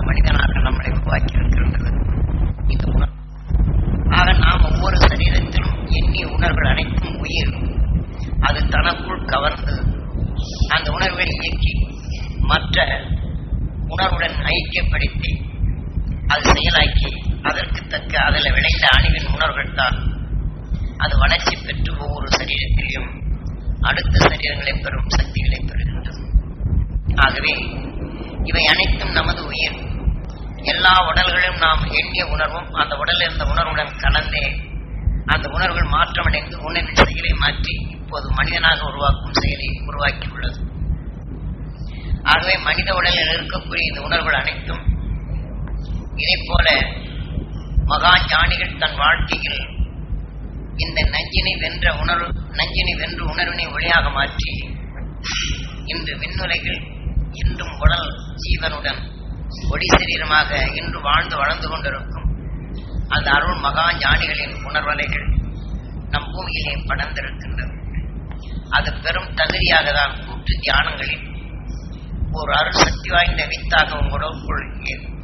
மனிதனாக நம்மளை உருவாக்கி இருக்கின்றது இந்த உணர்வு ஆக நாம் ஒவ்வொரு சரீரத்திலும் எண்ணிய உணர்வுகள் அனைத்தும் உயிர். அது தனக்குள் கவர்ந்து அந்த உணர்வை இயக்கி மற்ற உணர்வுடன் ஐக்கியப்படுத்தி அது செயலாக்கி அதற்கு தக்க அதில் விளைந்த அணிவின் உணர்வுகள் தான். அது வளர்ச்சி பெற்று ஒவ்வொரு சரீரத்திலையும் அடுத்த சரீரங்களை பெறும் சக்திகளை பெறுகின்றது. ஆகவே இவை அனைத்தும் நமது உயிர். எல்லா உடல்களும் நாம் எண்ணிய உணர்வும் அந்த உடலில் இருந்த உணர்வுடன் கலந்தே அந்த உணர்வுகள் மாற்றமடைந்து உணவின் செயலை மாற்றி இப்போது மனிதனாக உருவாக்கும் செயலை உருவாக்கியுள்ளது. ஆகவே மனித உடலில் இருக்கக்கூடிய இந்த உணர்வுகள் அனைத்தும் இதை போல மகா ஞானிகள் தன் வாழ்க்கையில் இந்த நஞ்சினை வென்ற உணர்வு நஞ்சினை வென்று உணர்வினை ஒளியாக மாற்றி இன்று விண்ணுலகில் இன்றும் உடல் ஜீவனுடன் ஒளி சரீரமாக இன்று வாழ்ந்து வளர்ந்து கொண்டிருக்கும் அந்த அருள் மகா ஞானிகளின் உணர்வலைகள் நம் பூமியிலே படர்ந்திருக்கின்றது அது பெரும் தகுதியாக தான் கூட்டு தியானங்களின் ஒரு அருள் சக்தி வாய்ந்த வித்தாக உங்களுக்குள்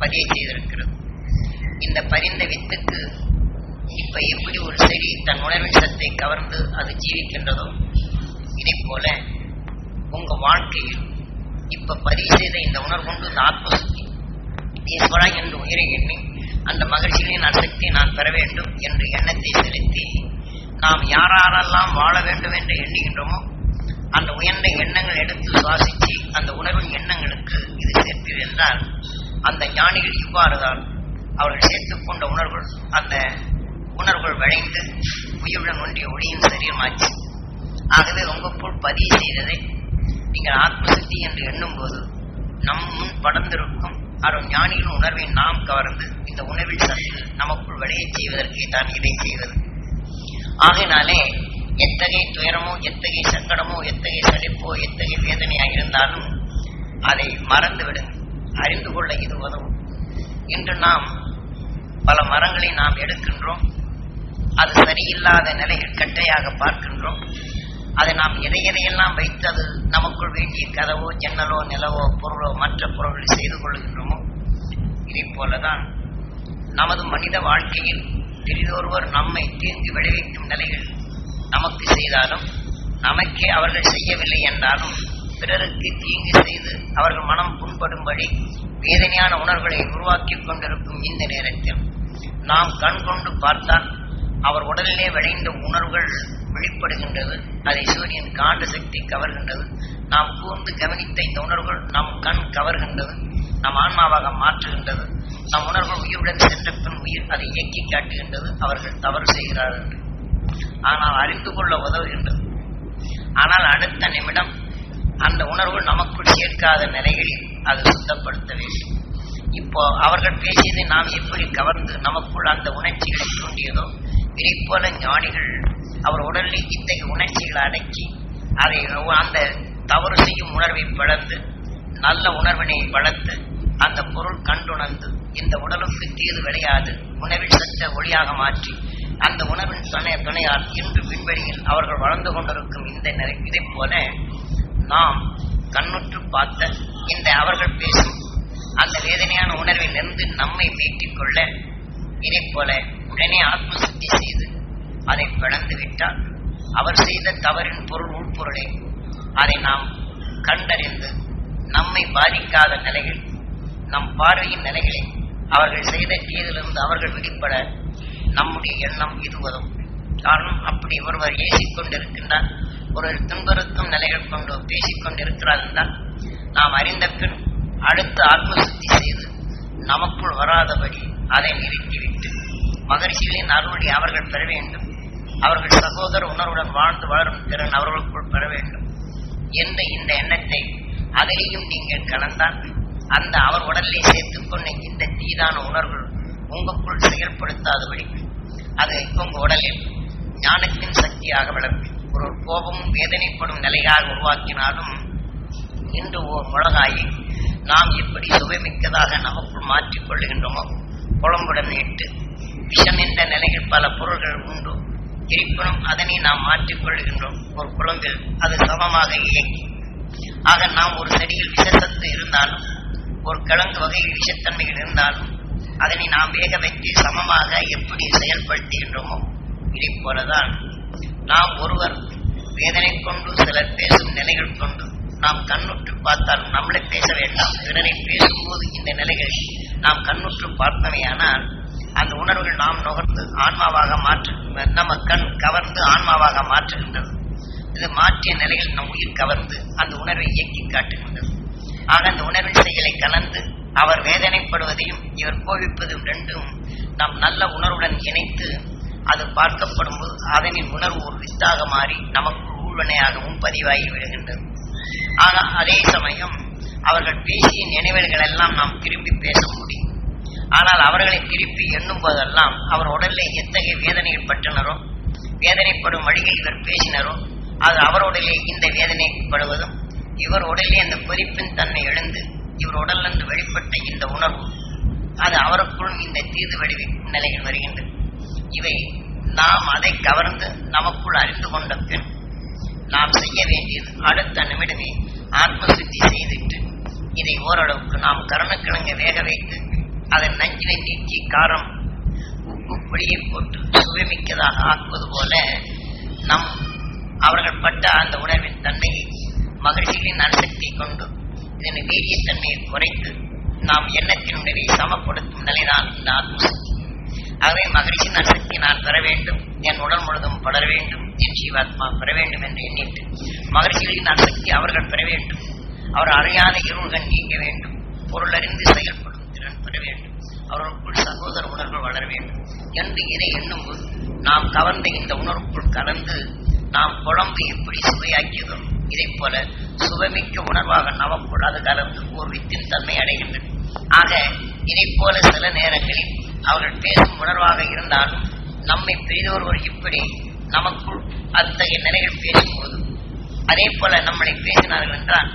பதிவு செய்திருக்கிறது. இந்த பரிந்த வித்துக்கு இப்ப எப்படி ஒரு செடி தன் உணர்வின் சத்தை கவர்ந்து அது ஜீவிக்கின்றதோ இதை போல உங்க வாழ்க்கையில் இப்ப பதிவு செய்த இந்த உணர்வுண்டு இந்த ஆத்மசக்தி. ஈஸ்வரா என்று உயிரை எண்ணி அந்த மகிழ்ச்சிகளின் அசக்தியை நான் பெற வேண்டும் என்று எண்ணத்தை செலுத்தி நாம் யாரெல்லாம் வாழ வேண்டும் என்று எண்ணுகின்றோமோ அந்த உயர்ந்த எண்ணங்கள் எடுத்து சுவாசித்து அந்த உணர்வின் எண்ணங்களுக்கு இது சேர்த்தது என்றால் அந்த ஞானிகள் இவ்வாறுதான் அவர்கள் சேர்த்துக் கொண்ட உணர்வுகள் அந்த உணர்வுகள் விளைந்து உயிருடன் ஒன்றிய ஒளியின் சரீரமாச்சு. ஆகவே உங்களுக்குள் பதிவு செய்ததை நீங்கள் ஆத்மசக்தி என்று எண்ணும்போது நம் முன் படர்ந்திருக்கும் அரும் ஞானியின் உணர்வை நாம் கவர்ந்து இந்த உணவில் சத்து நமக்குள் விளையச் செய்வதற்கே தான் இதை செய்வது. ஆகினாலே எத்தகைய துயரமோ எத்தகைய சங்கடமோ எத்தகைய சலிப்போ எத்தகைய வேதனையாக இருந்தாலும் அதை மறந்து விடுங்கள் அறிந்து கொள்ள இது உதவும். இன்று நாம் பல மரங்களை நாம் எடுக்கின்றோம். அது சரியில்லாத நிலையில் கட்டையாக பார்க்கின்றோம். அதை நாம் எதை எதையெல்லாம் வைத்து அது நமக்குள் வேண்டிய கதவோ ஜன்னலோ நிலவோ பொருளோ மற்ற பொருள்கள் செய்து கொள்கின்றோமோ இதை போலதான் நமது மனித வாழ்க்கையில் பெரிதொருவர் நம்மை தீங்கு விளைவிக்கும் நிலையில் நமக்கு செய்தாலும் நமக்கே அவர்கள் செய்யவில்லை என்றாலும் பிறருக்கு தீங்கு செய்து அவர்கள் மனம் புண்படும்படி வேதனையான உணர்வுகளை உருவாக்கி கொண்டிருக்கும் இந்த நேரத்தில் நாம் கண் கொண்டு பார்த்தால் அவர் உடலிலே விளைந்த உணர்வுகள் வெளிப்படுகின்றது. அதை சூரியன் காந்த சக்தி கவர்கின்றது. நாம் கூர்ந்து கவனித்த இந்த உணர்வுகள் நம் கண் கவர்கின்றது. நம் ஆன்மாவாக மாற்றுகின்றது. நம் உணர்வுகள் உயிருடன் சென்ற பின் உயிர் அதை இயக்கி காட்டுகின்றது. அவர்கள் தவறு செய்கிறார்கள் ஆனால் அறிந்து கொள்ள உதவுகின்றது. ஆனால் அடுத்த நிமிடம் அந்த உணர்வு நமக்குள் சேர்க்காத நிலைகளில் அது சுத்தப்படுத்த வேண்டும் இப்போ அவர்கள் பேசியதை நாம் எப்படி கவர்ந்து நமக்குள் அந்த உணர்ச்சிகளை தூண்டியதோ இதை போல ஞானிகள் அவர் உடலில் இத்தகைய உணர்ச்சிகளை அடக்கி அதை அந்த தவறு செய்யும் உணர்வை வளர்ந்து நல்ல உணர்வினை வளர்த்து அந்த பொருள் கண்டுணர்ந்து இந்த உடலுக்கு தீது விளையாது உணவில் சற்ற ஒளியாக மாற்றி அந்த உணர்வின் துணை துணையால் இன்று விண்வெளியில் அவர்கள் வளர்ந்து கொண்டிருக்கும் இந்த நிலை இதை போல நாம் கண்ணுற்று பார்த்த இந்த அவர்கள் பேசும் அந்த வேதனையான உணர்வில் இருந்து நம்மை மீட்டிக் கொள்ள இதை போல உடனே ஆத்மசுத்தி செய்து அதை பிளந்து விட்டால் அவர் செய்த தவறின் பொருள் உட்பொருளை அதை நாம் கண்டறிந்து நம்மை பாதிக்காத நிலையில் நம் பார்வையின் நிலைகளை அவர்கள் செய்த தீதிலிருந்து அவர்கள் விடுபட நம்முடைய எண்ணம் இது உதவும் காரணம் அப்படி ஒருவர் ஏசிக் கொண்டிருக்கின்றார் ஒரு துன்புறுத்தும் நிலைகள் கொண்டு பேசிக் கொண்டிருக்கிறார் என்றால் நாம் அறிந்த பின் அடுத்து ஆத்மசுத்தி செய்து நமக்குள் வராதபடி அதை நிறுத்திவிட்டு மகர்ஷிகளின் அருளை அவர்கள் பெற வேண்டும். அவர்கள் சகோதர உணர்வுடன் வாழ்ந்து வாழும் திறன் அவர்களுக்குள் பெற வேண்டும். என்ற இந்த எண்ணத்தை அதிலேயும் நீங்கள் கலந்தால் அந்த அவர் உடலை சேர்த்துக் கொண்ட இந்த தீதான உணர்வுகள் உங்களுக்குள் செயல்படுத்தாதபடி அது உங்க உடலில் ஞானத்தின் சக்தியாக விளங்கும். ஒரு கோபமும் வேதனைப்படும் நிலையாக உருவாக்கினாலும் இன்று ஓர் மிளகாயை நாம் எப்படி சுவைமிக்கதாக நமக்குள் மாற்றிக் கொள்ளுகின்றோமோ குழம்புடன் இட்டு விஷம் என்ற நிலையில் பல பொருள்கள் உண்டு. இருப்பினும் அதனை நாம் மாற்றிக்கொள்கின்றோம் ஒரு குழம்பில் அது சமமாக இயங்கி ஆக நாம் ஒரு செடியில் விஷசத்து இருந்தாலும் ஒரு கிழங்கு வகையில் விஷத்தன்மைகள் இருந்தாலும் அதனை நாம் வேக வைத்து சமமாக எப்படி செயல்படுத்துகின்றோமோ இதை போலதான் நாம் ஒருவர் வேதனை கொண்டு சிலர் பேசும் நிலைகள் கொண்டு நாம் கண்ணுற்று பார்த்தால் நம்மளை பேச வேண்டாம். பிறரை பேசும்போது இந்த நிலைகள் நாம் கண்ணுற்று பார்த்தவையானால் அந்த உணர்வுகள் நாம் நுகர்ந்து ஆன்மாவாக மாற்று நம்ம கண் கவர்ந்து ஆன்மாவாக மாற்றுகின்றது. இது மாற்றிய நிலையில் நம் உயிர் கவர்ந்து அந்த உணர்வை இயக்கி காட்டுகின்றது. ஆக அந்த உணர்வின் செயலை கலந்து அவர் வேதனைப்படுவதையும் இவர் கோவிப்பதும் ரெண்டும் நாம் நல்ல உணர்வுடன் இணைத்து அது பார்க்கப்படும் போது அதனின் உணர்வு ஒரு வித்தாக மாறி நமக்கு ஊழ்வனையாகவும் பதிவாகி விடுகின்றது. ஆனால் அதே சமயம் அவர்கள் பேசிய நினைவுகள் எல்லாம் நாம் திரும்பி பேச முடியும். ஆனால் அவர்களை திருப்பி எண்ணும் போதெல்லாம் அவர் உடலில் எத்தகைய வேதனைகள் பற்றினரோ வேதனைப்படும் வழியில் இவர் பேசினரோ? அது அவர் உடலே இந்த வேதனைப்படுவதும் இவர் உடலே அந்த கொதிப்பின் தன்னை எழுந்து இவர் உடலிருந்து வெளிப்பட்ட இந்த உணர்வு அது அவருக்குள் இந்த தீது வடிவு நிலையில் வருகின்றது. இவை நாம் அதை கவர்ந்து நமக்குள் அறிந்து கொண்ட பின் நாம் செய்ய வேண்டியது அடுத்த நிமிடமே ஆத்ம சுத்தி செய்துட்டு இதை ஓரளவுக்கு நாம் கருணக்கிழங்க வேக வைத்து அதன் நஞ்சினை நீக்கி காரம் உப்பு பொடியை போட்டு சுவைமிக்கதாக ஆக்குவது போல நம் அவர்கள் பட்ட அந்த உணர்வின் தன்மையை மகிழ்ச்சிகளின் அணுசக்தியை கொண்டு இதன் வீரியத்தன்மையை குறைத்து நாம் எண்ணத்தின் உணர்வை சமப்படுத்தும் நிலைதான் இந்த ஆத்மசக்தி. ஆகவே மகிழ்ச்சியின் அணுசக்தி நான் பெற வேண்டும் என் உடல் முழுதும் படர வேண்டும் என் ஜீவாத்மா பெற வேண்டும் என்று எண்ணிட்டு மகிழ்ச்சிகளின் அணுசக்தி அவர்கள் பெற வேண்டும். அவர் அறியாத இருள்கள் நீங்க வேண்டும். பொருளறிந்து செயல்படும். திறன் வேண்டும். அவர்களுக்குள் சகோதர உணர்வு வளர வேண்டும். என்று இதை எண்ணும்போது நாம் கவர்ந்த இந்த உணர்வுக்குள் கலந்து நாம் குழம்பு எப்படி சுவையாக்கியதோ இதை போல சுவைமிக்க உணர்வாக நமக்குள் அது கலந்து ஒரு தன்மை அடைகின்றது ஆக இதை போல சில நேரங்களில் அவர்கள் பேசும் உணர்வாக இருந்தாலும் நம்மை பெரிதொருவர் இப்படி நமக்குள் அத்தகைய நிலைகள் பேசும்போது அதே போல நம்மளை பேசினார்கள் என்றால்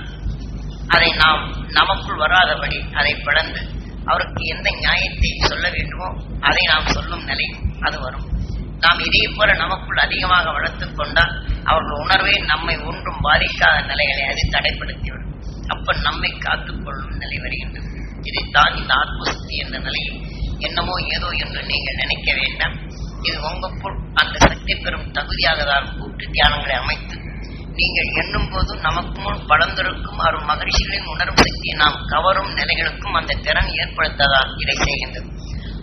அதை நாம் நமக்குள் வராதபடி அதை பிளந்து அவருக்கு எந்த நியாயத்தை சொல்ல வேண்டுமோ அதை நாம் சொல்லும் நிலை அது வரும். நாம் இதே போல நமக்குள் அதிகமாக வளர்த்து கொண்டால் அவர்கள் உணர்வே நம்மை ஒன்றும் பாதிக்காத நிலைகளை அது தடைப்படுத்திவிடும். அப்ப நம்மை காத்துக்கொள்ளும் நிலை வருகின்றது. இதைத்தான் இந்த ஆத்மசக்தி என்ற நிலையில் என்னமோ ஏதோ என்று நீங்கள் நினைக்க வேண்டாம். இது உங்களுக்குள் அந்த சக்தி பெறும் தகுதியாக தான் கூட்டு தியானங்களை அமைத்து நீங்கள் எண்ணும் போதும் நமக்கு முன் வளர்ந்திருக்கும் அரும் மகிழ்ச்சிகளின் உணர்வு சக்தியை நாம் கவரும் நிலைகளுக்கும் அந்த திறன் ஏற்படுத்ததான் இதை செய்கின்றது.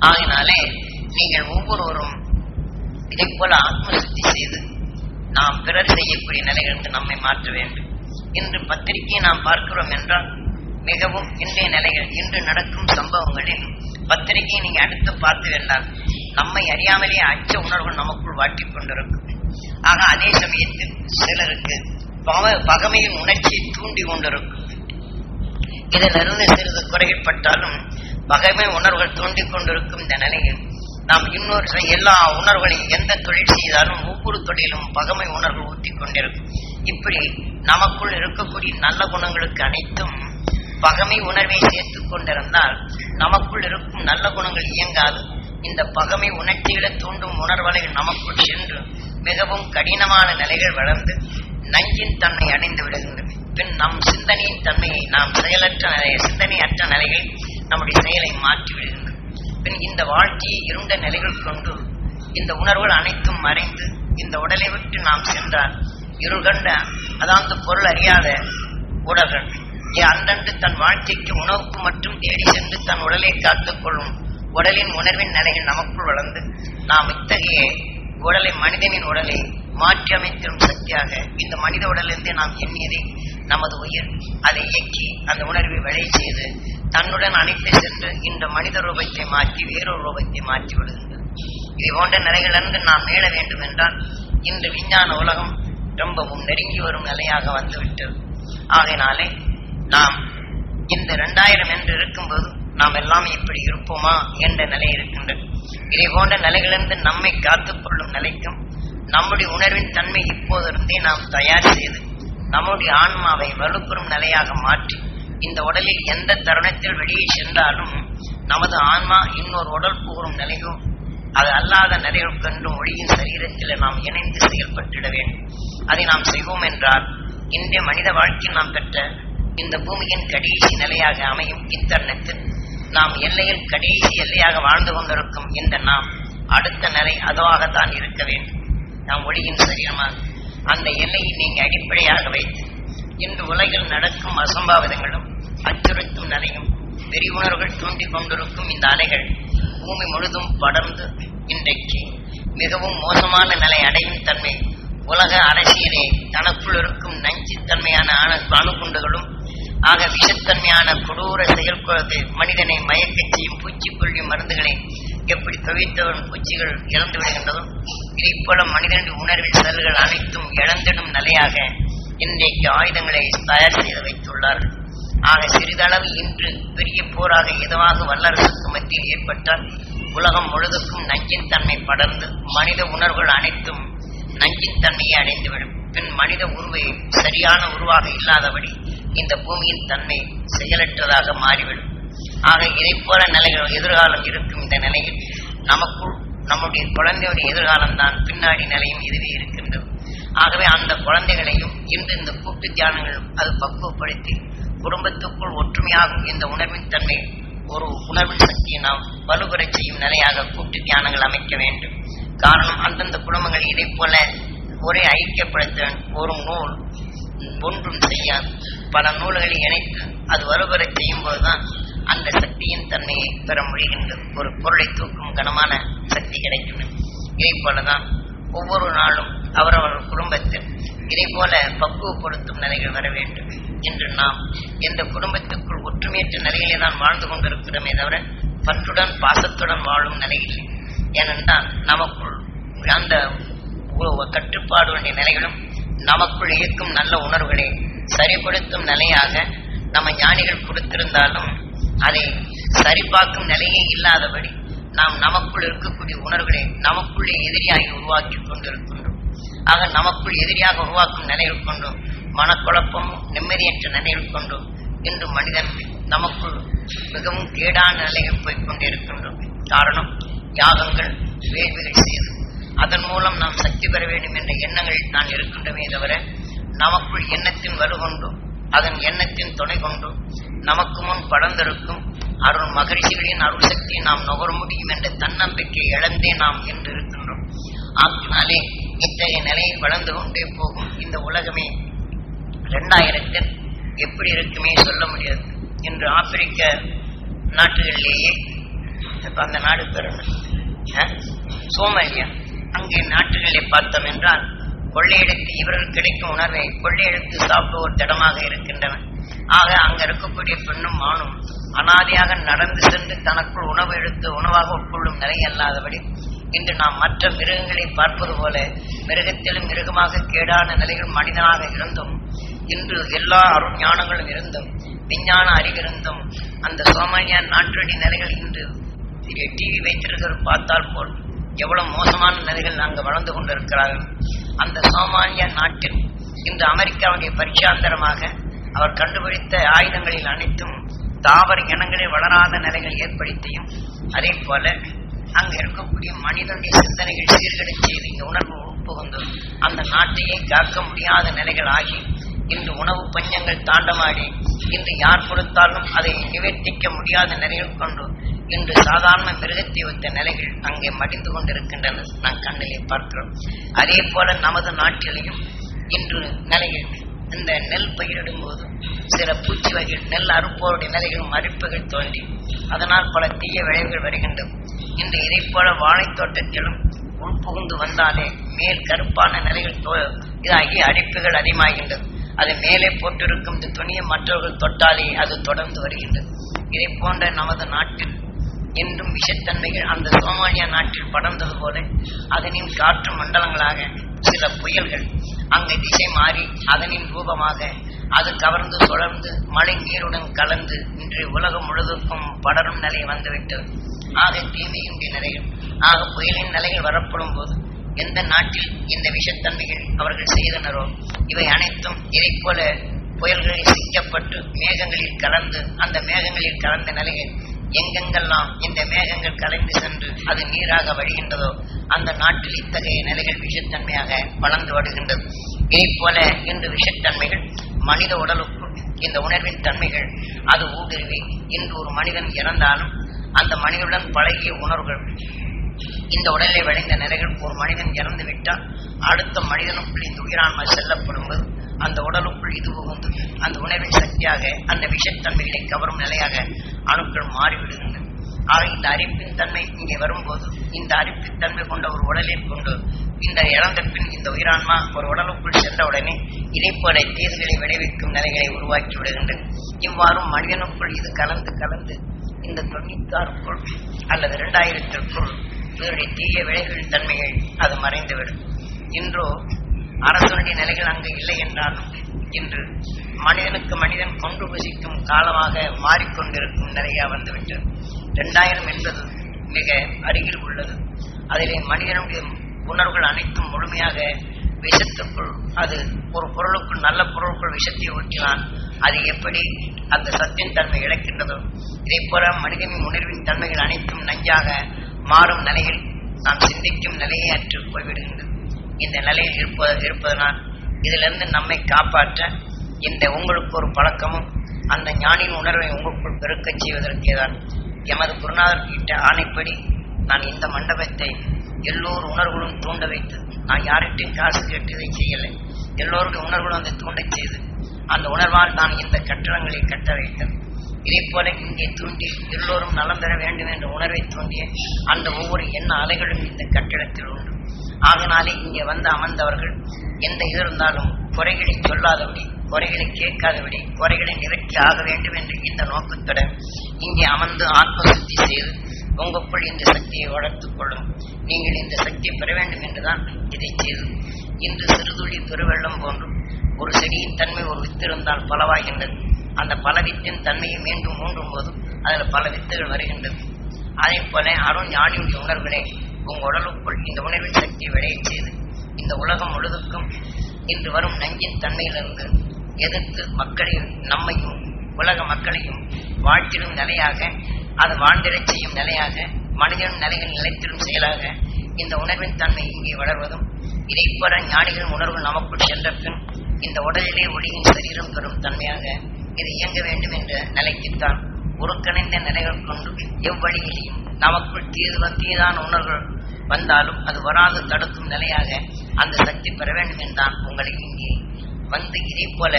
ஆகினாலே நீங்கள் ஒவ்வொருவரும் இதை போல ஆத்மசக்தி செய்து நாம் பிறர் செய்யக்கூடிய நிலைகளுக்கு நம்மை மாற்ற வேண்டும். இன்று பத்திரிகையை நாம் பார்க்கிறோம் என்றால் மிகவும் இன்றைய நிலைகள் இன்று நடக்கும் சம்பவங்களில் பத்திரிகையை நீங்க அடுத்து பார்த்து வேண்டாம் நம்மை அறியாமலேயே அச்ச உணர்வு நமக்குள் வாட்டி கொண்டிருக்கும். ஆக அதே சமயத்தில் சிலருக்கு பக- உணர்ச்சியை தூண்டி கொண்டிருக்கும் இதிலிருந்து சிறிது குறைப்பட்டாலும் பகைமை உணர்வுகள் தூண்டி கொண்டிருக்கும் இந்த நிலையில் நாம் இன்னொரு சில எல்லா உணர்வுகளையும் எந்த தொழில் செய்தாலும் ஒவ்வொரு தொழிலும் பகைமை உணர்வு ஊட்டிக் கொண்டிருக்கும். இப்படி நமக்குள் இருக்கக்கூடிய நல்ல குணங்களுக்கு அனைத்தும் பகைமை உணர்வை சேர்த்து கொண்டிருந்தால் நமக்குள் இருக்கும் நல்ல குணங்கள் இயங்காது. இந்த பகைமை உணர்ச்சிகளை தூண்டும் உணர்வலை நமக்குள் சென்று மிகவும் கடினமான நிலைகள் வளர்ந்து நஞ்சின் தன்மை அடைந்து விடுகின்றது. பின் நம் சிந்தனையின் தன்மையை நாம் செயலற்ற நிலையை சிந்தனையற்ற நிலைகள் நம்முடைய செயலை மாற்றி விடுகின்றது. பின் இந்த வாழ்க்கையை இருண்ட நிலைகள் கொண்டு இந்த உணர்வுகள் அனைத்தும் மறைந்து இந்த உடலை விட்டு நாம் சென்றால் இருள்கண்ட அதாவது பொருள் அறியாத உடல்கள் ஏ அன்றன்று தன் வாழ்க்கைக்கு உணவுக்கு மட்டும் தேடி சென்று தன் உடலை காத்துக் கொள்ளும் உடலின் உணர்வின் நிலைகள் நமக்குள் வளர்ந்து நாம் இத்தகைய உடலை மனிதனின் உடலை மாற்றியமைத்திடும் சக்தியாக இந்த மனித உடலிலிருந்து நாம் எண்ணியதை நமது உயிர் அதை இயக்கி அந்த உணர்வை வழி செய்து தன்னுடன் அணைத்து சென்று இந்த மனித ரூபத்தை மாற்றி வேறொரு ரூபத்தை மாற்றி விடுகின்றது. இது போன்ற நிலைகளிலிருந்து நாம் மீள வேண்டும் என்றால் இன்று விஞ்ஞான உலகம் ரொம்பவும் நெருங்கி வரும் நிலையாக வந்துவிட்டது. ஆகையினாலே நாம் இந்த இரண்டாயிரம் என்று இருக்கும்போது நாம் எல்லாம் இப்படி இருப்போமா என்ற நிலை இருக்கின்றது. இதை போன்ற நிலைகளிலிருந்து நம்மை காத்துக்கொள்ளும் நிலைக்கும் நம்முடைய உணர்வின் தன்மை இப்போதிருந்தே நாம் தயார் செய்து நம்முடைய ஆன்மாவை வலுப்பெறும் நிலையாக மாற்றி இந்த உடலில் எந்த தருணத்தில் வெளியே சென்றாலும் நமது ஆன்மா இன்னொரு உடல் புகழும் நிலையோ அது அல்லாத நிலைகள் கண்டும் ஒளியின் சரீரத்தில் நாம் இணைந்து செயல்பட்டுட வேண்டும். அதை நாம் செய்வோம் என்றால் இன்றைய மனித வாழ்க்கையில் நாம் பெற்ற இந்த பூமியின் கடைசி நிலையாக அமையும் இத்தருணத்தில் நாம் எல்லையில் கடைசி எல்லையாக வாழ்ந்து கொண்டிருக்கும் இந்த நாம் அடுத்த நிலை அதுவாகத்தான் இருக்க வேண்டும். நாம் ஒளியின் சரீரமா அந்த எல்லையை நீங்க அடிப்படையாக வைத்து இன்று உலகில் நடக்கும் அசம்பாவிதங்களும் அச்சுறுத்தும் நிலையும் வெறிவுணர்வுகள் தூண்டிக் கொண்டிருக்கும் இந்த அலைகள் பூமி முழுதும் படர்ந்து இன்றைக்கு மிகவும் மோசமான நிலை அடையும் தன்மை உலக அரசியலே தனக்குள் இருக்கும் நஞ்சுத்தன்மையான அணு அணுகுண்டுகளும் ஆக விஷத்தன்மையான கொடூர செயல்குழந்தை மனிதனை மயக்கச் செய்யும் பூச்சிக்கொல்லி மருந்துகளை எப்படி தவித்தவன் பூச்சிகள் இழந்து விடுகின்றதும் இதைப் போல மனிதனுடைய உணர்வில் செல்கள் அனைத்தும் இழந்திடும் நிலையாக இன்றைக்கு ஆயுதங்களை தயார் செய்து வைத்துள்ளார்கள் ஆக சிறிதளவு இன்று பெரிய போராக எதுவாக வல்லரசுக்கு மத்தியில் ஏற்பட்டால் உலகம் முழுதுக்கும் நஞ்சின் தன்மை படர்ந்து மனித உணர்வுகள் அனைத்தும் நஞ்சின் தன்மையை அடைந்துவிடும். பின் மனித உருவை சரியான உருவாக இல்லாதபடி இந்த பூமியின் தன்மை செயலற்றதாக மாறிவிடும். ஆக இதை போல நிலைகள் எதிர்காலம் இருக்கும் இந்த நிலையில் நமக்குள் நம்முடைய குழந்தையுடைய எதிர்காலம் தான் பின்னாடி நிலையும் இதுவே இருக்கின்றது. ஆகவே அந்த குழந்தைகளையும் இன்று இந்த கூட்டு தியானங்கள் அது பக்குவப்படுத்தி குடும்பத்துக்குள் ஒற்றுமையாகும் இந்த உணர்வின் தன்மை ஒரு உணர்வின் சக்தியை நாம் வலுப்பெறச் செய்யும் நிலையாக கூட்டு தியானங்கள் அமைக்க வேண்டும். காரணம் அந்தந்த குடும்பங்கள் இதை போல ஒரே ஐக்கியப்படுத்த ஒரு நூல் ஒன்றும் செய்யாது. பல நூல்களை இணைத்து அது வலுவரை செய்யும் போதுதான் அந்த சக்தியின் தன்மையை பெற முடிகின்றது ஒரு பொருளை தூக்கும் கனமான சக்தி கிடைக்கும் இதை போலதான் ஒவ்வொரு நாளும் அவரவர் குடும்பத்தில் இதை போல பக்குவப்படுத்தும் நிலைகள் வர வேண்டும் என்று நாம் எந்த குடும்பத்துக்குள் ஒற்றுமையற்ற நிலையிலே தான் வாழ்ந்து கொண்டிருக்கிறோமே தவிர பற்றுடன் பாசத்துடன் வாழும் நிலையில் ஏனென்றால் நமக்குள் அந்த கட்டுப்பாடு வேண்டிய நிலைகளும் நமக்குள் இயக்கும் நல்ல உணர்வுகளே சரிப்படுத்தும் நிலையாக நம்ம ஞானிகள் கொடுத்திருந்தாலும் அதை சரிபார்க்கும் நிலையே இல்லாதபடி நாம் நமக்குள் இருக்கக்கூடிய உணர்வுகளை நமக்குள்ளே எதிரியாகி உருவாக்கி கொண்டிருக்கின்றோம். ஆக நமக்குள் எதிரியாக உருவாக்கும் நிலையில் கொண்டும் மனக்குழப்பமும் நிம்மதியற்ற நிலையில் கொண்டும் இன்று மனிதன் நமக்குள் மிகவும் கேடான நிலையில் போய்க் கொண்டிருக்கின்றோம். காரணம் யாகங்கள் வேள்விகள் செய்து அதன் மூலம் நாம் சக்தி பெற வேண்டும் என்ற எண்ணங்களில் நான் இருக்கின்றமே தவிர நமக்குள் எண்ணத்தின் வலுகொண்டும் அதன் எண்ணத்தின் துணை கொண்டும் நமக்கு முன் படர்ந்திருக்கும் அருள் மகரிஷிகளின் அருள் சக்தியை நாம் நுகர முடியும் என்ற தன்னம்பிக்கை இழந்தே நாம் என்று இருக்கின்றோம். ஆகினாலே இத்தகைய நிலையை வளர்ந்து கொண்டே போகும் இந்த உலகமே இரண்டாயிரத்தில் எப்படி இருக்குமே சொல்ல முடியாது. இன்று ஆப்பிரிக்க நாட்டுகளிலேயே அந்த நாடு பெறணும் ஆ? சோமாலியா. அங்கே நாட்டுகளை பார்த்தோம் என்றால் கொள்ளையடித்து இவர்கள் கிடைக்கும் உணர்வை கொள்ளையடித்து சாப்பிடுவோர் திடமாக இருக்கின்றன. ஆக அங்க இருக்கக்கூடிய பெண்ணும் ஆணும் அனாதையாக நடந்து சென்று தனக்குள் உணவு எடுத்து உணவாக உட்கொள்ளும் நிலை அல்லாதபடி இன்று நாம் மற்ற மிருகங்களை பார்ப்பது போல மிருகத்திலும் மிருகமாக கேடான நிலைகள் மனிதனாக இருந்தும் இன்று எல்லா அருள் ஞானங்களும் இருந்தும் விஞ்ஞான அறிவிருந்தும் அந்த சோமானியா நாட்டுடைய நிலைகள் இன்று டிவி வைத்திருக்கிற பார்த்தால் போல் எவ்வளவு மோசமான நிலைகள் அங்கு வளர்ந்து கொண்டிருக்கிறார்கள். அந்த சோமானிய நாட்டில் இன்று அமெரிக்காவுடைய பரிட்சாந்தரமாக அவர் கண்டுபிடித்த ஆயுதங்களில் அனைத்தும் தாவர இனங்களே வளராத நிலைகள் ஏற்படுத்தியும் அதே போல அங்கு இருக்கக்கூடிய மனிதனுடைய சிந்தனைகள் சீர்கெடச் செய்து இந்த உணர்வு உட்புகுந்து அந்த நாட்டையே காக்க முடியாத நிலைகள் ஆகி இன்று உணவு பஞ்சங்கள் தாண்டமாடி இன்று யார் கொடுத்தாலும் அதை நிவர்த்திக்க முடியாத நிலைகள் கொண்டு இன்று சாதாரண மிருகத்தை ஒத்த நிலைகள் அங்கே மடிந்து கொண்டிருக்கின்றன. நாம் கண்ணிலே பார்க்கிறோம். அதே போல நமது நாட்டிலையும் இன்று நிலையில் இந்த நெல் பயிரிடும் போது சில பூச்சி வகைகள் நெல் அறுப்போருடைய நிலைகளும் அரிப்புகள் தோன்றி அதனால் பல தீய விளைவுகள் வருகின்றது இன்று இதை போல வாழைத் தோட்டத்திலும் உள்புகுந்து வந்தாலே மேல் கருப்பான நிலைகள் இதாகி அடிப்புகள் அதிகமாகின்றது அது மேலே போட்டிருக்கும் இந்த துணியை மற்றவர்கள் தொட்டாலே அது தொடர்ந்து வருகின்றது. இதை போன்ற நமது நாட்டில் என்றும் விஷத்தன்மைகள் அந்த சோமாலியா நாட்டில் படர்ந்தது போல அதனின் காற்று மண்டலங்களாக சில புயல்கள் அங்கே திசை மாறி அதனின் ரூபமாக அது கவர்ந்து சுழர்ந்து மழை நீருடன் கலந்து இன்று உலகம் முழுவதற்கும் படரும் நிலை வந்துவிட்டது. ஆக தீமையின்றி நிலைகள் ஆக புயலின் நிலைகள் வரப்படும் போது எந்த நாட்டில் இந்த விஷத்தன்மைகள் அவர்கள் செய்தனரோ இவை அனைத்தும் இதை போல புயல்களில் சிக்கப்பட்டு மேகங்களில் கலந்து அந்த மேகங்களில் கலந்த நிலையில் எங்கெங்கெல்லாம் இந்த மேகங்கள் கலைந்து சென்று அது நீராக வழிகின்றதோ அந்த நாட்டில் இத்தகைய நிலைகள் விஷத்தன்மையாக வளர்ந்து வருகின்றது. இதை போல இன்று விஷத்தன்மைகள் மனித உடலுக்குள் இந்த உணர்வின் தன்மைகள் அது ஊடுருவி இன்று ஒரு மனிதன் இறந்தாலும் அந்த மனிதனுடன் பழகிய உணர்வுகள் இந்த உடலை விளைந்த நிலைகள் ஒரு மனிதன் இறந்து விட்டால் அடுத்த மனிதனுக்குள் இந்த உயிரான்மை செல்லப்படும்போது அந்த உடலுக்குள் இது புகுந்து அந்த உணவின் சக்தியாக அந்த விஷத்தன்மைகளை கவரும் நிலையாக அணுக்கள் மாறிவிடுகின்றன. ஆக இந்த அரிப்பின் தன்மை இங்கே வரும்போது இந்த அரிப்பின் தன்மை கொண்ட ஒரு உடலை கொண்டு இந்த இழந்த பின் இந்த உயிரான்மா ஒரு உடலுக்குள் சென்றவுடனே இதை போல தீர்களை விளைவிக்கும் நிலைகளை உருவாக்கி விடுகின்றது இவ்வாறு மனிதனுக்குள் இது கலந்து கலந்து இந்த தொண்ணூத்தாறுக்குள் அல்லது இரண்டாயிரத்திற்குள் இதனுடைய தீய விளைவுகள் தன்மைகள் அது மறைந்துவிடும். இன்றோ அரசனுடைய நிலைகள் அங்கு இல்லை என்றாலும் இன்று மனிதனுக்கு மனிதன் கொண்டு புசிக்கும் காலமாக மாறிக்கொண்டிருக்கும் நிலையா வந்துவிட்டது. இரண்டாயிரம் என்பது மிக அருகில் உள்ளது. அதிலே மனிதனுடைய உணர்வுகள் அனைத்தும் முழுமையாக விஷத்துக்குள் அது ஒரு பொருளுக்குள் நல்ல பொருளுக்குள் விஷத்தை ஊற்றினால் அது எப்படி அந்த சத்தின் தன்மை இழக்கின்றதோ இதை போல மனிதனின் உணர்வின் தன்மைகள் அனைத்தும் நஞ்சாக மாறும் நிலையில் நாம் சிந்திக்கும் நிலையை அற்று போய்விடுகின்றது. இந்த நிலையில் இருப்பது இருப்பதனால் இதிலிருந்து நம்மை காப்பாற்ற இந்த உங்களுக்கு ஒரு பழக்கமும் அந்த ஞானின் உணர்வை உங்களுக்குள் பெருக்கச் செய்வதற்கே தான் எமது குருநாதர் கிட்ட ஆணைப்படி நான் இந்த மண்டபத்தை எல்லோர் உணர்வுகளும் தூண்ட வைத்து நான் யார்கிட்டையும் காசு கேட்டு இதை செய்யலை. எல்லோருடைய உணர்வுகளும் அதை தூண்டச் செய்து அந்த உணர்வால் நான் இந்த கட்டடங்களை கட்ட வைத்தேன் இதை போல இங்கே தூண்டி எல்லோரும் நலம் பெற வேண்டும் என்ற உணர்வை தூண்டிய அந்த ஒவ்வொரு எண்ண அலைகளும் இந்த கட்டிடத்தில் உண்டு. ஆகினாலே இங்கே வந்து அமர்ந்தவர்கள் எந்த இது இருந்தாலும் குறைகளை சொல்லாதபடி குறைகளை கேட்காதபடி குறைகளை நிவர்த்தி ஆக வேண்டும் என்று இந்த நோக்கத்துடன் இங்கே அமர்ந்து ஆத்மசுத்தி செய்து உங்களுக்குள் இந்த சக்தியை வளர்த்துக் கொள்ளும். நீங்கள் இந்த சக்தியை பெற வேண்டும் என்றுதான் இதை செய்து. இன்று சிறுதுளி பெருவெள்ளம் போன்றும் ஒரு செடியின் தன்மை ஒரு வித்து இருந்தால் பலவாகின்றது. அந்த பல வித்தின் தன்மையை மீண்டும் மூன்றும் போதும் அதில் பல வித்துகள் வருகின்றது. அதே போல அருண் ஞானியுடைய உணர்வுகளை உங்கள் உடலுக்குள் இந்த உணர்வின் சக்தி விளையச் செய்து இந்த உலகம் முழுதுக்கும் இன்று வரும் நஞ்சின் தன்மையிலிருந்து எதிர்த்து மக்களையும் நம்மையும் உலக மக்களையும் வாழ்த்திடும் நிலையாக அது வாழ்ந்திடச் செய்யும் நிலையாக மனிதன் நிலையில் நிலைத்திடும் செயலாக இந்த உணர்வின் தன்மை இங்கே வளர்வதும் இதை போல ஞானிகள் உணர்வு நமக்குள் சென்ற பின் இந்த உடலிலே ஒளியின் சரீரம் பெறும் தன்மையாக இது இயங்க வேண்டும் என்ற நிலைக்குத்தான் ஒருங்கிணைந்த நிலைகள் கொண்டு எவ்வழியிலையும் நமக்குள் தீது தீதான உணர்வுகள் வந்தாலும் அது வராது தடுக்கும் நிலையாக அந்த சக்தி பெற வேண்டும் என்றான் உங்களை இங்கே வந்து இதை போல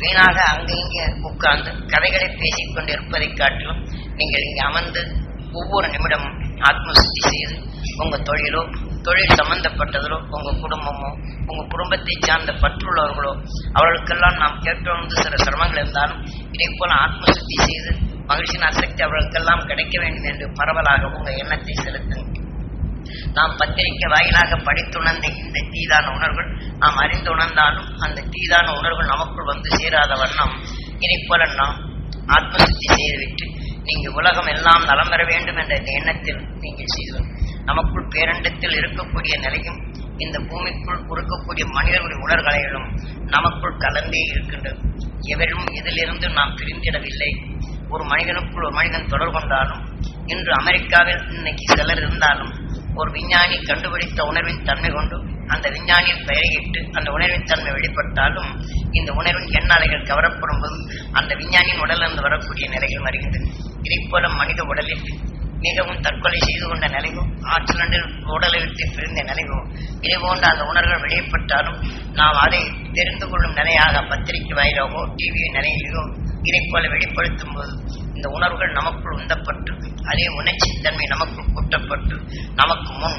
வீணாக அங்கே இங்கே உட்கார்ந்து கதைகளை பேசிக் கொண்டிருப்பதை காட்டிலும் நீங்கள் இங்கே அமர்ந்து ஒவ்வொரு நிமிடமும் ஆத்மசுத்தி செய்து உங்க தொழிலோ தொழில் சம்பந்தப்பட்டதிலோ உங்க குடும்பமோ உங்க குடும்பத்தை சார்ந்த பற்றுள்ளவர்களோ அவர்களுக்கெல்லாம் நாம் கேட்டோந்து சில சிரமங்கள் இருந்தாலும் இதே போல ஆத்மசுத்தி செய்து மகிழ்ச்சியின் சக்தி அவர்களுக்கெல்லாம் கிடைக்க வேண்டும் என்று பரவலாக உங்க எண்ணத்தை செலுத்துங்கள். நாம் பத்திரிக்கை வாயிலாக படித்துணர்ந்த இந்த தீதான உணர்வுகள் நாம் அறிந்து உணர்ந்தாலும் அந்த தீதான உணர்வுகள் நமக்குள் வந்து சேராத வண்ணம் இதை போல நாம் ஆத்மசுத்தி செய்துவிட்டு நீங்கள் உலகம் எல்லாம் நலம் பெற வேண்டும் என்ற இந்த எண்ணத்தில் நீங்கள் செய்தோம் நமக்குள் பேரண்டத்தில் இருக்கக்கூடிய நிலையும் இந்த பூமிக்குள் கொடுக்கக்கூடிய மனிதர்களுடைய உணர்களைகளும் நமக்குள் கலந்தே இருக்கின்றது. எவரும் இதிலிருந்து நாம் பிரிந்திடவில்லை. ஒரு மனிதனுக்குள் ஒரு மனிதன் தொடர்பு கொண்டாலும் இன்று அமெரிக்காவில் இன்னைக்கு சிலர் இருந்தாலும் ஒரு விஞ்ஞானி கண்டுபிடித்த உணர்வின் தன்மை கொண்டு அந்த விஞ்ஞானியின் பெயரையிட்டு அந்த உணர்வின் தன்மை வெளிப்பட்டாலும் இந்த உணர்வின் எண்ணாலைகள் கவரப்படும் போது அந்த விஞ்ஞானியின் உடலிருந்து வரக்கூடிய நிலைகள் வருகின்றன இதை போல மனித உடலில் மிகவும் தற்கொலை செய்து கொண்ட நிலையும் ஆற்றலண்டில் உடலை விட்டு பிரிந்த நிலையும் இதை போன்ற அந்த உணர்வுகள் வெளியப்பட்டாலும் நாம் அதை தெரிந்து கொள்ளும் நிலையாக பத்திரிகை வாயிலாகவோ டிவி நிலையிலோ இதை போல வெளிப்படுத்தும் போது இந்த உணர்வுகள் நமக்குள் உந்தப்பட்டு அதே உணர்ச்சி தன்மை நமக்குள் கூட்டப்பட்டு நமக்கு முன்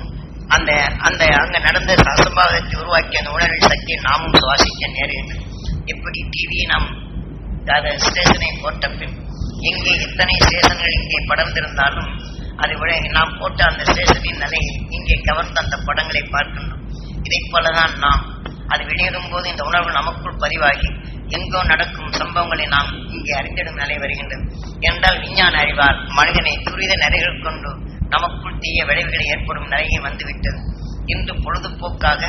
அந்த அந்த அங்க நடந்த அசம்பாவிதத்தை உருவாக்கிய அந்த உணர்வு சக்தியை நாமும் சுவாசிக்க நேருகின்றது எப்படி டிவியை நாம் அந்த ஸ்டேஷனை போட்ட பின் எங்கே இத்தனை ஸ்டேஷன்கள் இங்கே படர்ந்திருந்தாலும் அதை விட நாம் போட்ட அந்த ஸ்டேஷனின் நிலையை இங்கே கவர்ந்த அந்த படங்களை பார்க்கின்றோம். இதை போலதான் நாம் அது வெளியிடும் போது இந்த உணர்வு நமக்குள் பதிவாகி எங்கோ நடக்கும் சம்பவங்களை நாம் இங்கே அறிந்திடும் நிலை வருகின்றது. என்றால் விஞ்ஞான அறிவால் மனிதனை துரித நிலைகள் கொண்டு நமக்குள் தீய விளைவுகளை ஏற்படும் நிலையை வந்துவிட்டது. இன்று பொழுதுபோக்காக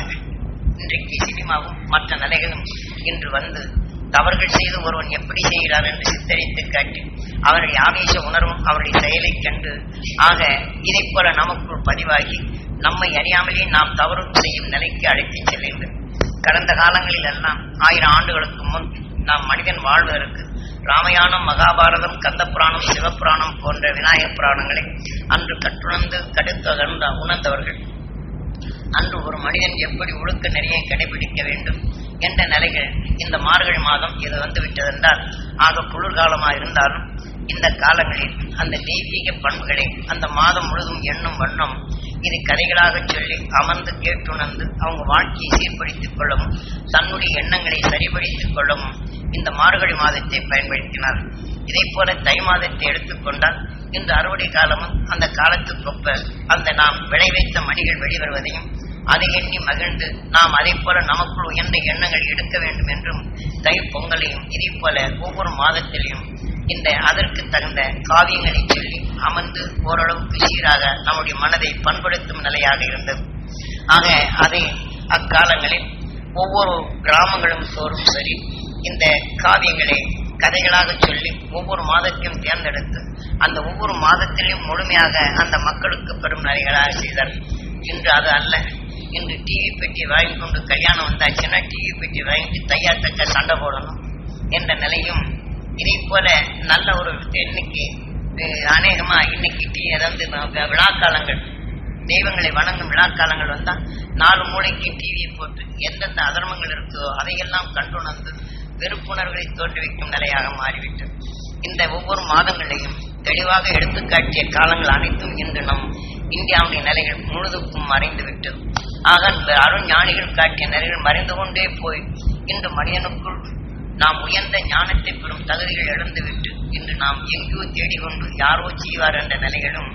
இன்றைக்கு சினிமாவும் மற்ற நிலைகளும் இன்று வந்து தவறுகள் செய்து ஒருவன் எப்படி செய்கிறான் என்று சித்தரித்து காட்டி அவருடைய ஆவேச உணர்வும் அவருடைய செயலை கண்டு ஆக இதைப் போல நமக்குள் பதிவாகி நம்மை அறியாமலே நாம் தவறும் செய்யும் நிலைக்கு அழைத்துச் செல்கின்றது கடந்த காலங்களில் எல்லாம் ஆயிரம் ஆண்டுகளுக்கு முன் நாம் மனிதன் வாழ்வதற்கு ராமாயணம் மகாபாரதம் கந்தபுராணம் சிவபுராணம் போன்ற விநாயகப் புராணங்களை அன்று கற்றுணர்ந்து கடுத்து உணர்ந்தவர்கள். அன்று ஒரு மனிதன் எப்படி ஒழுக்க நெறியை கடைபிடிக்க வேண்டும் என்ற நிலைகள் இந்த மார்கழி மாதம் இது வந்துவிட்டதென்றால் ஆக குளிர்காலமாக இருந்தாலும் இந்த காலங்களில் அந்த தெய்வீக பண்புகளை அந்த மாதம் முழுதும் எண்ணும் வண்ணம் இது கதைகளாக சொல்லி அமர்ந்து கேட்டுணர்ந்து அவங்க வாழ்க்கையை சீர்படுத்திக் கொள்ளவும் தன்னுடைய எண்ணங்களை சரிபடுத்திக் கொள்ளவும் இந்த மார்கழி மாதத்தை பயன்படுத்தினார். இதை போல தை மாதத்தை எடுத்துக்கொண்டால் இந்த அறுவடை காலமும் அந்த காலத்துக்கொப்ப அந்த நாம் விளைவித்த மணிகள் வெளிவருவதையும் அதை எண்ணி மகிழ்ந்து நாம் அதை போல நமக்குள் உயர்ந்த எண்ணங்கள் எடுக்க வேண்டும் என்றும் தை பொங்கலையும் இதை போல ஒவ்வொரு மாதத்திலையும் இந்த அதற்கு தகுந்த காவியங்களை சொல்லி அமர்ந்து ஓரளவுக்கு சீராக நம்முடைய மனதை பண்படுத்தும் நிலையாக இருந்தது. ஆக அதை அக்காலங்களில் ஒவ்வொரு கிராமங்களும் தோறும் சரி இந்த காவியங்களை கதைகளாக சொல்லி ஒவ்வொரு மாதத்தையும் தேர்ந்தெடுத்து அந்த ஒவ்வொரு மாதத்திலையும் முழுமையாக அந்த மக்களுக்கு பெரும் நிலைகளாக செய்தார். இன்று அது அல்ல. இன்று டிவி பெட்டி வாங்கி கொண்டு கல்யாணம் வந்தாச்சுன்னா டிவி பெட்டி வாங்கிட்டு தையா தக்க சண்டை போடணும் என்ற நிலையும் இதே போல நல்ல ஒரு இன்னைக்கு அநேகமா இன்னைக்கு அதாவது விழாக்காலங்கள் தெய்வங்களை வணங்கும் விழாக்காலங்கள் வந்தா நாலு மூளைக்கு டிவியை போட்டு எந்தெந்த அதர்மங்கள் இருக்குதோ அதையெல்லாம் கண்டுணர்ந்து வெறுப்புணர்வுகளை தோற்றுவிக்கும் நிலையாக மாறிவிட்டது. இந்த ஒவ்வொரு மாதங்களையும் தெளிவாக எடுத்துக்காட்டிய காலங்கள் அனைத்தும் இன்று நம் இந்தியாவுடைய நிலைகள் முழுதுக்கும் மறைந்து விட்டது ஆக இந்த அருஞானிகள் காட்டிய நிலைகள் மறைந்து கொண்டே போய் இன்று மனிதனுக்குள் நாம் உயர்ந்த ஞானத்தை பெறும் தகுதிகள் இழந்துவிட்டு இன்று நாம் எங்கேயோ தேடிக்கொண்டு யாரோ செய்வார் என்ற நிலைகளும்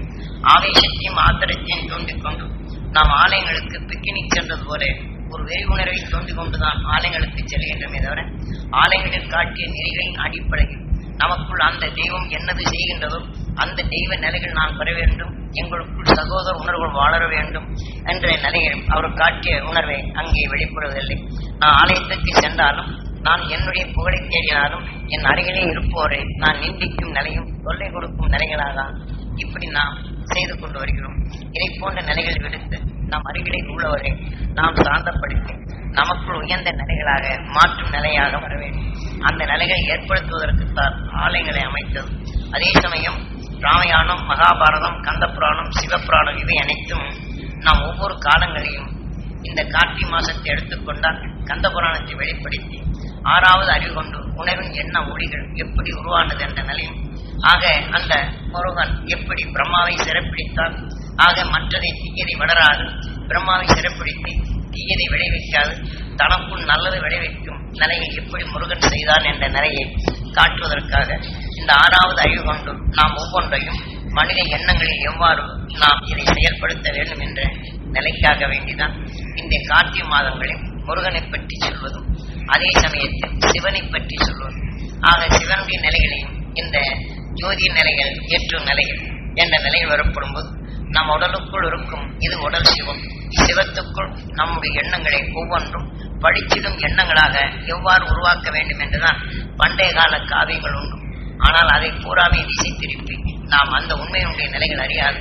ஆவேசத்தையும் ஆத்திரத்தையும் தூண்டிக் கொண்டு நாம் ஆலயங்களுக்கு பிக்னிக் சென்றது போல ஒரு வெறி உணர்வை தோண்டிக் கொண்டுதான் ஆலயங்களுக்கு செல்கின்றமே தவிர ஆலயங்களில் காட்டிய நெறிகளின் அடிப்படையில் நமக்குள் அந்த தெய்வம் என்னது செய்கின்றதோ அந்த தெய்வ நிலைகள் நான் பெற வேண்டும் எங்களுக்குள் சகோதர உணர்வுகள் வளர வேண்டும் என்ற நிலையில் அவர் காட்டிய உணர்வை அங்கே வெளிப்படுவதில்லை. நான் ஆலயத்துக்கு சென்றாலும் நான் என்னுடைய புகழை தேடினாலும் என் அருகிலே இருப்போரை. நான் நிந்திக்கும் நிலையும் தொல்லை கொடுக்கும் நிலைகளாக? இப்படி நாம் செய்து கொண்டு வருகிறோம். இதை போன்ற நிலைகள் விடுத்து நம் அருகிலே உள்ளவரை நாம் சாந்தப்படுத்தி நமக்குள் உயர்ந்த நிலைகளாக மாற்றும் நிலையாக வர வேண்டும். அந்த நிலைகளை ஏற்படுத்துவதற்கு தான் ஆலயங்களை அமைத்தது. அதே சமயம் ராமாயணம் மகாபாரதம் கந்தபுராணம் சிவபுராணம் இவை அனைத்தும் நாம் ஒவ்வொரு காலங்களையும் இந்த கார்த்திகை மாசத்தை எடுத்துக்கொண்டால் கந்த புராணத்தை வெளிப்படுத்தி ஆறாவது அறிவு கொண்டு உணர்வின் எண்ண ஒளிகள் எப்படி உருவானது என்ற நிலையும் ஆக அந்த முருகன் எப்படி பிரம்மாவை சிறப்பிடித்தான் ஆக மற்றதை தீயதை வளராது பிரம்மாவை சிறப்பிடித்து தீயதை விளைவிக்காது தனக்குள் நல்லது விளைவிக்கும் நிலையை எப்படி முருகன் செய்தான் என்ற நிலையை காட்டுவதற்காக இந்த ஆறாவது அறிவு கொண்டு நாம் ஒவ்வொன்றையும் மனித எண்ணங்களில் எவ்வாறு நாம் இதை செயல்படுத்த வேண்டும் என்ற நிலைக்காக வேண்டிதான். இந்த கார்த்திகை மாதங்களில் முருகனை பற்றி சொல்வதும் அதே சமயத்தில் சிவனை பற்றி சொல்வோம் ஆக சிவனுடைய நிலைகளையும் இந்த ஜோதி நிலைகள் ஏற்றும் நிலைகள் என்ற நிலையில் வரப்படும்போது நம் உடலுக்குள் இருக்கும் இது உடல் சிவம். சிவத்துக்குள் நம்முடைய எண்ணங்களை ஒவ்வொன்றும் படிச்சிடும் எண்ணங்களாக எவ்வாறு உருவாக்க வேண்டும் என்றுதான் பண்டைய கால காவியங்கள் உண்டு. ஆனால் அதை பூராமே திசை திருப்பி நாம் அந்த உண்மையுடைய நிலைகள் அறியாது.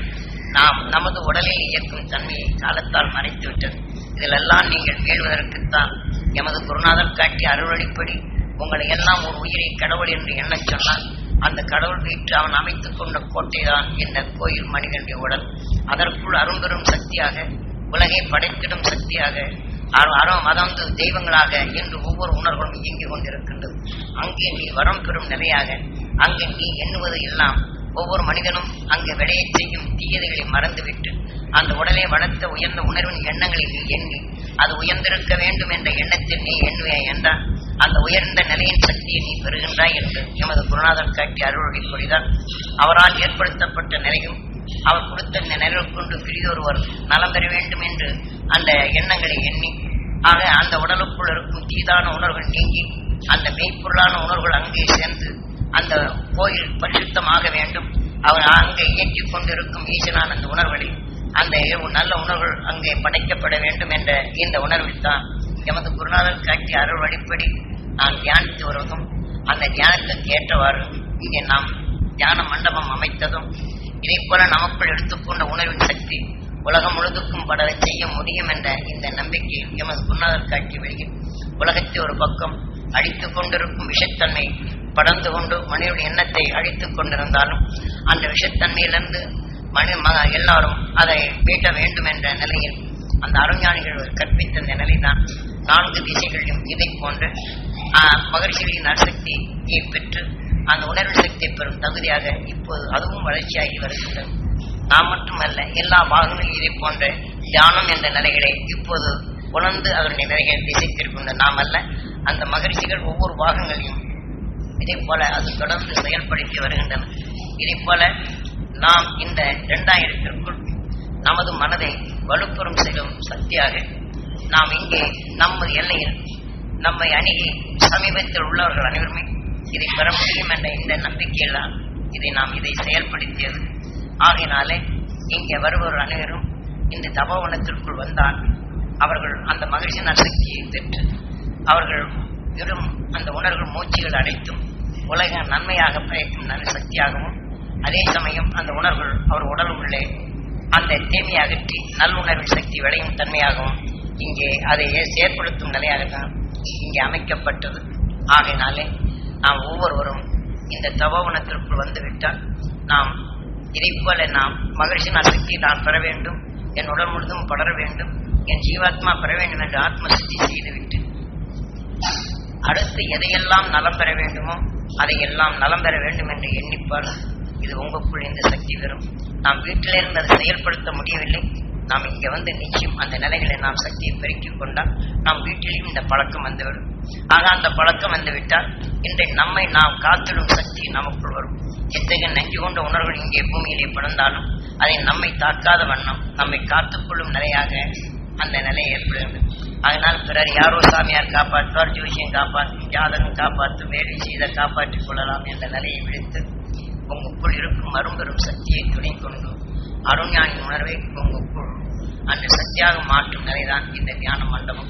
நாம் நமது உடலில் இயக்கும் தன்மையை காலத்தால் மறைத்து விட்டது இதிலெல்லாம் நீங்கள் வீழ்வதற்குத்தான் எமது குருநாதர் காட்டி அருளடிப்படி உங்களை எல்லாம் ஒரு உயிரை கடவுள் என்று எண்ணச் சொன்னால் அந்த கடவுள் வீட்டு அவன் அமைத்துக் கொண்ட கோட்டை தான் இந்த கோயில் மனிதனுடைய உடல். அதற்குள் அரும்பெரும் சக்தியாக உலகை படைத்திடும் சக்தியாக அரு- அரு- அதாவது தெய்வங்களாக என்று ஒவ்வொரு உணர்வும் இயங்கிக் கொண்டிருக்கின்றது. அங்கே நீ வரம் பெறும் நிலையாக அங்கே நீ எண்ணுவது எல்லாம் ஒவ்வொரு மனிதனும் அங்கு விளையச் செய்யும் தீயதைகளை மறந்துவிட்டு அந்த உடலை வளர்த்த உயர்ந்த உணர்வின் எண்ணங்களை நீ எண்ணி அது உயர்ந்திருக்க வேண்டும் என்ற எண்ணத்தில் நீ எண்ணுவே என்றால் அந்த உயர்ந்த நிலையின் சக்தியை நீ பெறுகின்றாய் என்று எமது குருநாதர் காட்டி அருள்வழி கூறினார் அவரால் ஏற்படுத்தப்பட்ட நிலையும் அவர் கொடுத்த இந்த நிலையில் கொண்டு பிரிதொருவர் நலம் பெற வேண்டும் என்று அந்த எண்ணங்களை எண்ணி ஆக அந்த உடலுக்குள் இருக்கும் தீதான உணர்வுகள் நீங்கி அந்த மெய்ப்பொருளான உணர்வுகள் அங்கே சேர்ந்து அந்த கோயில் பரிசுத்தமாக வேண்டும். அவர் அங்கே இயக்கிக் கொண்டிருக்கும் ஈசனான அந்த உணர்வுகளை அந்த நல்ல உணர்வுகள் அங்கே படைக்கப்பட வேண்டும் என்ற இந்த உணர்வில் தான் எமது குருநாதர் காட்டி அருள் வழிப்படி நான் தியானித்து வருவதும் அந்த தியானத்துக்கு ஏற்றவாறு இங்கே நாம் தியான மண்டபம் அமைத்ததும் இதை போல நமக்குள் எடுத்துக்கொண்ட உணர்வின் சக்தி உலகம் முழுதுக்கும் படரச் செய்ய முடியும் என்ற இந்த நம்பிக்கை எமது குருநாதர் காட்டி வெளியில் உலகத்தை ஒரு பக்கம் அழித்து கொண்டிருக்கும் விஷத்தன்மை படர்ந்து கொண்டு மனிதனுடைய எண்ணத்தை அழித்துக் கொண்டிருந்தாலும் அந்த விஷத்தன்மையிலிருந்து மனித மக எல்லாரும் அதை மீட்ட வேண்டும் என்ற நிலையில் அந்த அருஞானிகள் கற்பித்த இந்த நிலைதான் நான்கு திசைகளிலும் இதை போன்று மகிழ்ச்சிகளின் அசக்தியை பெற்று அந்த உணர்வு சக்தியை பெறும் தகுதியாக இப்போது அதுவும் வளர்ச்சியாகி வருகின்றது. நாம் மட்டுமல்ல எல்லா பாகங்களும் இதை போன்ற தியானம் என்ற நிலைகளை இப்போது உணர்ந்து அதனுடைய நிலைகளை திசை திருக்கின்ற நாம் அல்ல அந்த மகிழ்ச்சிகள் ஒவ்வொரு பாகங்களையும் இதை போல அது தொடர்ந்து செயல்படுத்தி வருகின்றன. இதை போல நாம் இந்த இரண்டாயிரத்திற்குள் நமது மனதை வலுப்பெறும் செய்யும் சக்தியாக நாம் இங்கே நமது எல்லையில் நம்மை அணுகி சமீபத்தில் உள்ளவர்கள் அனைவருமே இதை பெற முடியும் என்ற இந்த நம்பிக்கையில்தான் இதை நாம் இதை செயல்படுத்தியது. ஆகையினாலே இங்கே வருபவர் அனைவரும் இந்த தபோவனத்திற்குள் வந்தால் அவர்கள் அந்த மகிழ்ச்சியின் சக்தியை பெற்று அவர்கள் விடும் அந்த உணர்வு மூச்சுகள் அனைத்தும் உலக நன்மையாக பயக்கும் நல்ல சக்தியாகவும் அதே சமயம் அந்த உணர்வுகள் அவர் உடல் உள்ளே அந்த தீமையை அகற்றி நல்லுணர்வு சக்தி விளையும் தன்மையாகவும் இங்கே அதை செயற்படுத்தும் நிலையாகத்தான் இங்கே அமைக்கப்பட்டது. ஆகையினாலே நாம் ஒவ்வொருவரும் இந்த தபோவனத்திற்குள் வந்துவிட்டால் நாம் இதை போல நாம் மகிழ்ச்சியின் சக்தி நான் பெற வேண்டும் என் உடல் முழுதும் படர வேண்டும் என் ஜீவாத்மா பெற வேண்டும் என்று ஆத்ம சித்தி செய்துவிட்டு அடுத்து எதையெல்லாம் நலம் பெற வேண்டுமோ அதையெல்லாம் நலம் பெற வேண்டும் என்று எண்ணிப்பார். இது உங்களுக்குள் இந்த சக்தி வரும் நாம் வீட்டிலிருந்து அதை செயல்படுத்த முடியவில்லை. நாம் இங்கே வந்து நிச்சயம் அந்த நிலைகளை நாம் சக்தியை பெருக்கிக் கொண்டால் நாம் வீட்டிலையும் இந்த பழக்கம் வந்துவிடும். ஆக அந்த பழக்கம் வந்துவிட்டால் இன்றைய நம்மை நாம் காத்திடும் சக்தி நமக்குள் வரும். எத்தகைய நஞ்சு கொண்ட உணர்வுகள் இங்கே பூமியிலே பிறந்தாலும் அதை நம்மை தாக்காத வண்ணம் நம்மை காத்துக்கொள்ளும் நிலையாக அந்த நிலை ஏற்படுகிறது. அதனால் பிறர் யாரோ சாமியார் காப்பாற்றுவார் ஜோசியம் காப்பாற்றும் ஜாதகம் காப்பாற்றும் வேலை செய்த காப்பாற்றிக் கொள்ளலாம் என்ற நிலையை விடுத்து உங்களுக்குள் இருக்கும் அரும்பெரும் சக்தியை துணை கொண்டு அருஞானி உணர்வை உங்களுக்குள் அந்த சக்தியாக மாற்றும் நிலைதான் இந்த தியான மண்டபம்.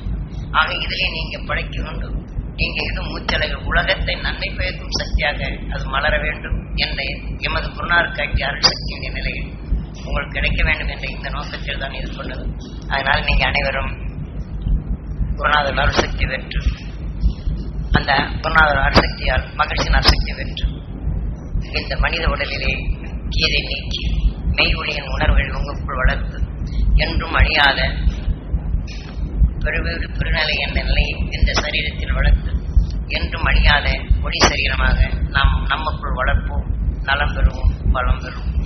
ஆக இதிலே நீங்க படைக்க வேண்டும். நீங்க இது மூச்சலைகள் உலகத்தை நன்மை பயக்கும் சக்தியாக அது மலர வேண்டும் என்ற எமது குருநார் காட்டிய அருள் சக்தியின் நிலையில் உங்களுக்கு கிடைக்க வேண்டும் என்ற இந்த நோக்கத்தில் தான் இது கொண்டது அதனால் நீங்க அனைவரும் குருநாதர் அருள் சக்தி பெற்று அந்த குருநாதர் அருள் சக்தியால் மகிழ்ச்சியின் அருள் சக்தி பெற்று இந்த மனித உடலிலே கீரை நீக்கி மெய் உணர்வுகள் உங்களுக்குள் வளர்த்து என்றும் அழியாத பெருவீடு பெருநிலை என்ற நிலையை இந்த சரீரத்தில் வளர்த்து என்றும் அழியாத ஒளி சரீரமாக நாம் நமக்குள் வளர்ப்போம். நலம் பெறுவோம் பலம் பெறுவோம்.